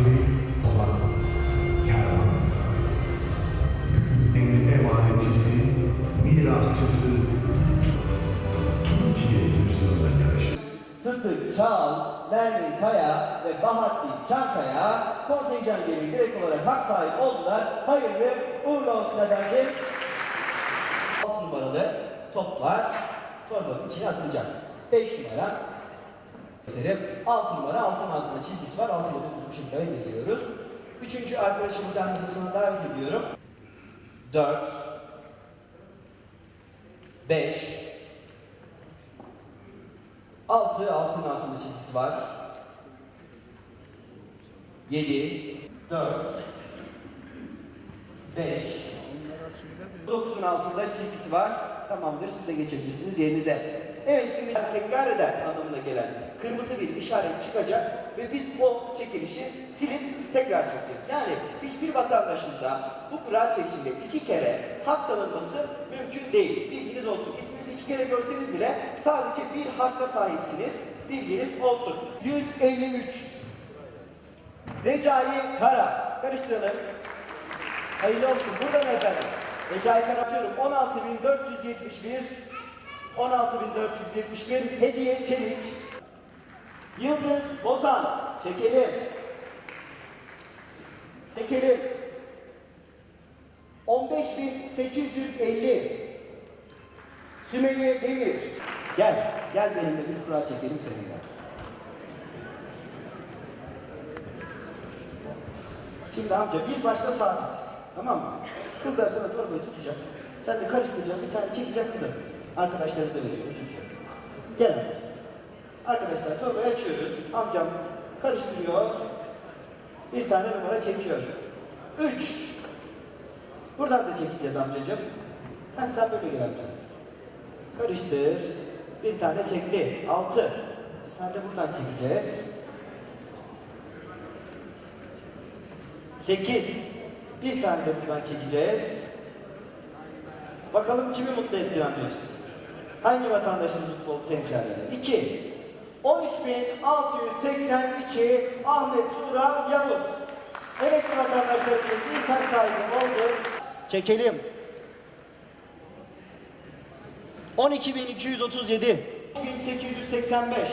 Kayseri Polat Kervansaray Büyüklerin emanetçisi, mirasçısı Türkiye yüzyılına yarışır. Sıddık Çağal, Nermin Kaya ve Bahattin Çankaya kontenjan geri direkt olarak hak sahibi oldular. Hayırlı uğurlu olsun efendim. 6 numaralı toplar torbanın içine atılacak. 5 numara Bitirelim. 6 numara altın altında çizgisi var. 6 ile 9 bu şekilde ayırt ediyoruz. Üçüncü arkadaşımı bir tane masasına davet ediyorum. 4 5 Altı altın altında çizgisi var. Yedi, dört, beş, dokuzun altında çizgisi var. Tamamdır siz de geçebilirsiniz yerinize. Evet şimdi tekrar eden anlamına gelen kırmızı bir işaret çıkacak ve biz o çekilişi silip tekrar çekeceğiz. Yani hiçbir vatandaşımıza bu kura çekişinde iki kere hak tanınması mümkün değil. Bilginiz olsun. İsminizi iki kere görseniz bile sadece bir hakka sahipsiniz. Bilginiz olsun. 153 Recai Kara. Karıştıralım. Hayırlı olsun. Burada mı efendim? Recai Kara atıyorum. 16.471 16.471 Hediye Çelik Yıldız Bozan Çekelim Çekelim 15.850 Sümeyye Demir Gel, gel benimle bir kura çekelim seninle. Şimdi amca bir başta sabit. Tamam mı? Kızlar sana torbayı tutacak. Sen de karıştıracaksın. Bir tane çekecek kızı. Arkadaşlarımıza veriyoruz. Gel. Arkadaşlar torbayı açıyoruz. Amcam karıştırıyor. Bir tane numara çekiyor. Üç. Buradan da çekeceğiz amcacığım. Ha, sen böyle gel amca. Karıştır. Bir tane çekti. Altı. Bir tane de buradan çekeceğiz. Sekiz. Bir tane de buradan çekeceğiz. Bakalım kimi mutlu etti amcacığım? Hangi vatandaşın senin işaretleri? İki. 13.682 Ahmet Turan Yavuz. Evet vatandaşlarımız ilk hak sahibi oldu. Çekelim. 12.237 1885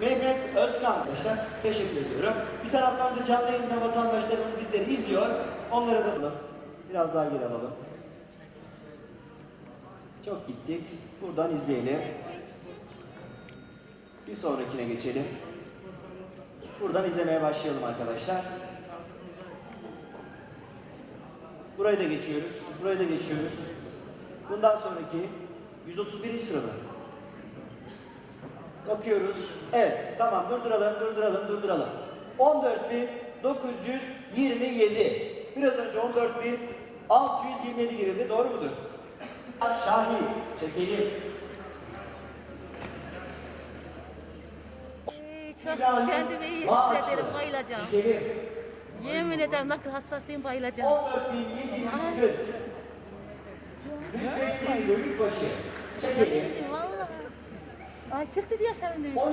Mehmet Özkan arkadaşlar teşekkür ediyorum. Bir taraftan da canlı yayında vatandaşlarımız bizleri izliyor. Onlara da biraz daha geri alalım. Çok gittik. Buradan izleyelim. Bir sonrakine geçelim. Buradan izlemeye başlayalım arkadaşlar. Burayı da geçiyoruz. Burayı da geçiyoruz. Bundan sonraki 131. sırada. Bakıyoruz. Evet, tamam durduralım, durduralım, durduralım. 14.927. Biraz önce 14.627 girildi. Doğru mudur? Çekelim. Ee, Çok kendimi iyi hissederim, bayılacağım. Çekelim. Yemin ederim nakil hastasıyım, bayılacağım. 14.740. Lütfettin Bölükbaşı. Çekelim. Vallahi. Ay çıktı diye sevindim işte.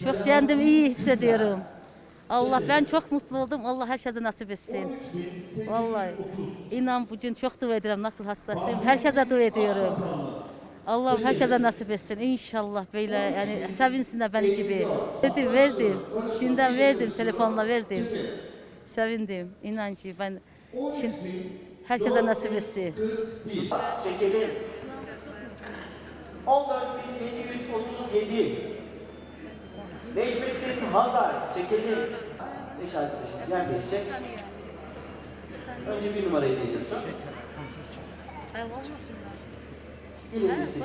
12.000 Çok kendimi iyi hissediyorum. Allah ben çok mutlu oldum. Allah herkese nasip etsin. Vallahi inan bugün çok dua ederim nakil hastasıyım. Herkese dua ediyorum. Allah herkese nasip etsin. İnşallah böyle yani sevinsinler beni gibi. Verdim verdim. Şimdiden verdim telefonla verdim. Sevindim. İnancı ben şimdi herkese nasip etsin. Çekelim. 14.737 Necmettin Hazar çekelim. Beş arkadaşımız yer geçecek. Önce bir numarayı veriyorsun. Birincisiz.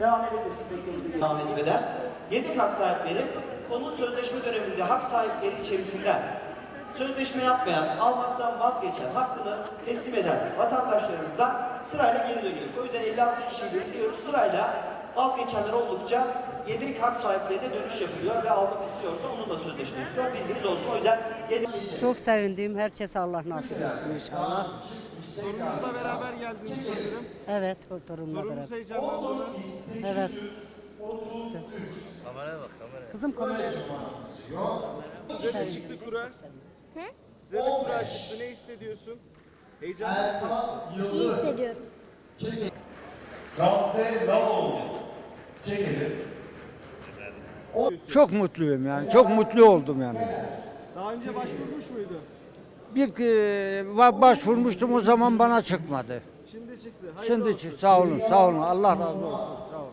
Devam edebilirsiniz beklediğiniz devam etmeden. Yedek hak sahipleri konut sözleşme döneminde hak sahipleri içerisinden sözleşme yapmayan, almaktan vazgeçen, hakkını teslim eden vatandaşlarımızdan sırayla geri dönüyor. O yüzden 56 kişiyi bekliyoruz. Sırayla vazgeçenler oldukça yedek hak sahiplerine dönüş yapılıyor ve almak istiyorsa onunla sözleşme yapıyor. Bilginiz olsun. O yüzden yedek Çok sevindim. Herkese Allah nasip etsin inşallah. Torununuzla beraber geldiniz sanırım. Evet, bu torunla Torununuz beraber. heyecanlandı mı? Evet. Kameraya bak kameraya. Kızım kameraya Size de çıktı kura. Size de kura çıktı. Ne hissediyorsun? Heyecanlı mısın? İyi hissediyorum. Gamze Lavoğlu. Çok mutluyum yani. Çok mutlu oldum yani. Daha önce başvurmuş muydu? Bir e, başvurmuştum o zaman bana çıkmadı. Şimdi çıktı. Hayırlı Şimdi olsun. çık- sağ olun, sağ olun. Allah razı olsun.